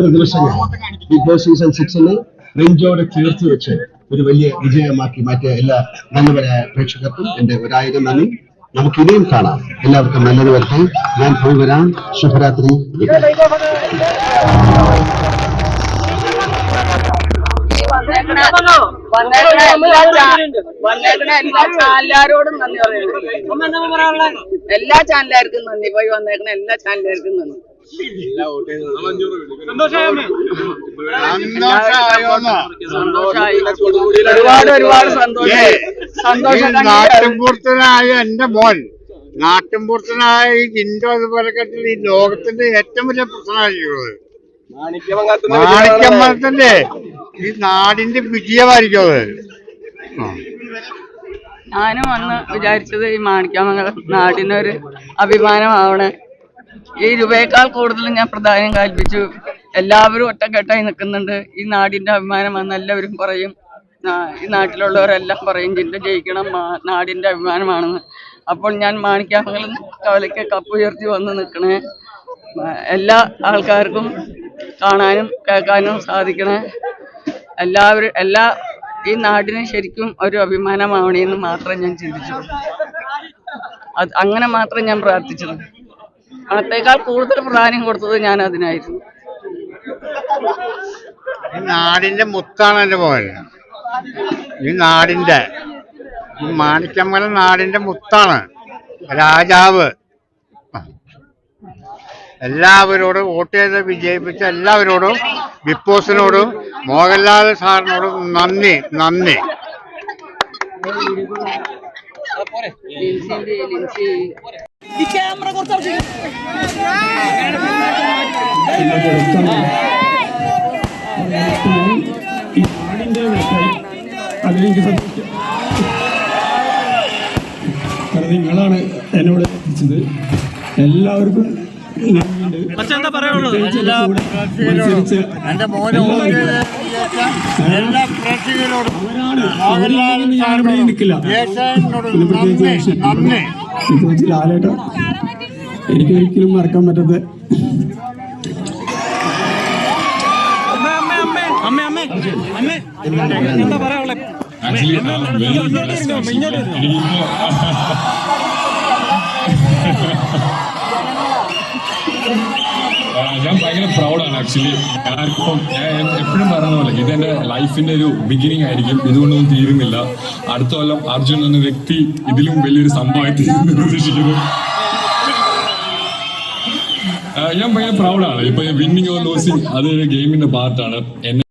ഒരു ദിവസങ്ങൾ big boss season സിക്സിന് നെഞ്ചോടെ ചേർത്ത് വെച്ച് ഒരു വലിയ വിജയമാക്കി മാറ്റിയ എല്ലാ നല്ലവരായ പ്രേക്ഷകർക്കും എന്റെ ഒരായിരം നന്ദി. നമുക്ക് ഇനിയും കാണാം. എല്ലാവർക്കും നല്ലത് വരട്ടെ ഞാൻ പോയി വരാം. ശുഭരാത്രി. വന്നേക്കണ എല്ലാ ചാ- വന്നേക്കണ എല്ലാ ചാനലുകാരോടും നന്ദി. പറയുന്നു എല്ലാ ചാനലുകാർക്കും നന്ദി. പോയി വന്നേക്കണ എല്ലാ ചാനലുകാർക്കും നന്ദി. ഒരുപാട് സന്തോഷം. നാട്ടിൻപുറത്തനായ എന്റെ മോൻ നാട്ടിൻപുറത്തിനായ ഈ ജിൻഡോ അതുപോലെ ഈ ലോകത്തിന്റെ ഏറ്റവും വലിയ പ്രശ്നമായിരിക്കുന്നത്. മാണിക്യമ്പലത്തിന്റെ ഈ നാടിന്റെ വിജയമായിരിക്കും അത്. ഞാനും അന്ന് വിചാരിച്ചത് ഈ മാണിക്യമംഗലം നാടിനൊരു അഭിമാനമാവണേ. ഈ രൂപയേക്കാൾ കൂടുതൽ ഞാൻ പ്രധാനം കൽപ്പിച്ചു. എല്ലാവരും ഒറ്റക്കെട്ടായി നിൽക്കുന്നുണ്ട്. ഈ നാടിന്റെ അഭിമാനമാണ് എല്ലാവരും പറയും ഈ നാട്ടിലുള്ളവരെല്ലാം പറയും ജില്ല ജയിക്കണം നാടിന്റെ അഭിമാനമാണെന്ന്. അപ്പോൾ ഞാൻ മാണിക്യാമംഗലം കവലയ്ക്ക് കപ്പ് ഉയർത്തി വന്ന് നിൽക്കണേ. എല്ലാ ആൾക്കാർക്കും കാണാനും കേൾക്കാനും സാധിക്കണേ. എല്ലാവരും എല്ലാ ഈ നാടിന് ശരിക്കും ഒരു അഭിമാനമാവണേന്ന് മാത്രം ഞാൻ ചിന്തിച്ചു. അത് അങ്ങനെ മാത്രം ഞാൻ പ്രാർത്ഥിച്ചത്. പണത്തേക്കാൾ കൂടുതൽ പ്രാധാന്യം കൊടുത്തത് ഞാൻ അതിനായിരുന്നു. ഈ നാടിന്റെ മുത്താണ് എന്റെ മോൻ ഈ നാടിന്റെ ഈ മാണിക്കമ്മല നാടിന്റെ മുത്താണ്. രാജാവ്. എല്ലാവരോടും വോട്ട് ചെയ്ത് വിജയിപ്പിച്ച എല്ലാവരോടും ബിഗ് ബോസിനോടും മോഹൻലാൽ സാറിനോടും നന്ദി നന്ദി. ലിൻസി. ഈ അതെനിക്ക് കാരണം നിങ്ങളാണ് എന്നോട് എത്തിച്ചത് എല്ലാവർക്കും ഞാനിവിടെ നിൽക്കില്ല. പിന്നെ പ്രത്യേകിച്ച് നന്ദി. പ്രത്യേകിച്ച് ലാലേട്ട. എനിക്ക് ഒരിക്കലും മറക്കാൻ പറ്റാത്ത ആ, ഞാൻ ഭയങ്കര പ്രൗഡാണ് ആക്ച്വലി ഞാനിപ്പം ഞാൻ എപ്പോഴും പറഞ്ഞ പോലെ ഇതെന്റെ ലൈഫിന്റെ ഒരു ബിഗിനിങ് ആയിരിക്കും. ഇതുകൊണ്ടൊന്നും തീരുന്നില്ല. അടുത്ത കൊല്ലം അർജുൻ എന്ന വ്യക്തി ഇതിലും വലിയൊരു സംഭവമായി ആ, ഞാൻ ഭയങ്കര പ്രൗഡാണ് ഇപ്പൊ വിന്നിങ് ഓർ ലോസിങ് അത് ഗെയിമിന്റെ പാർട്ടാണ് എന്നെ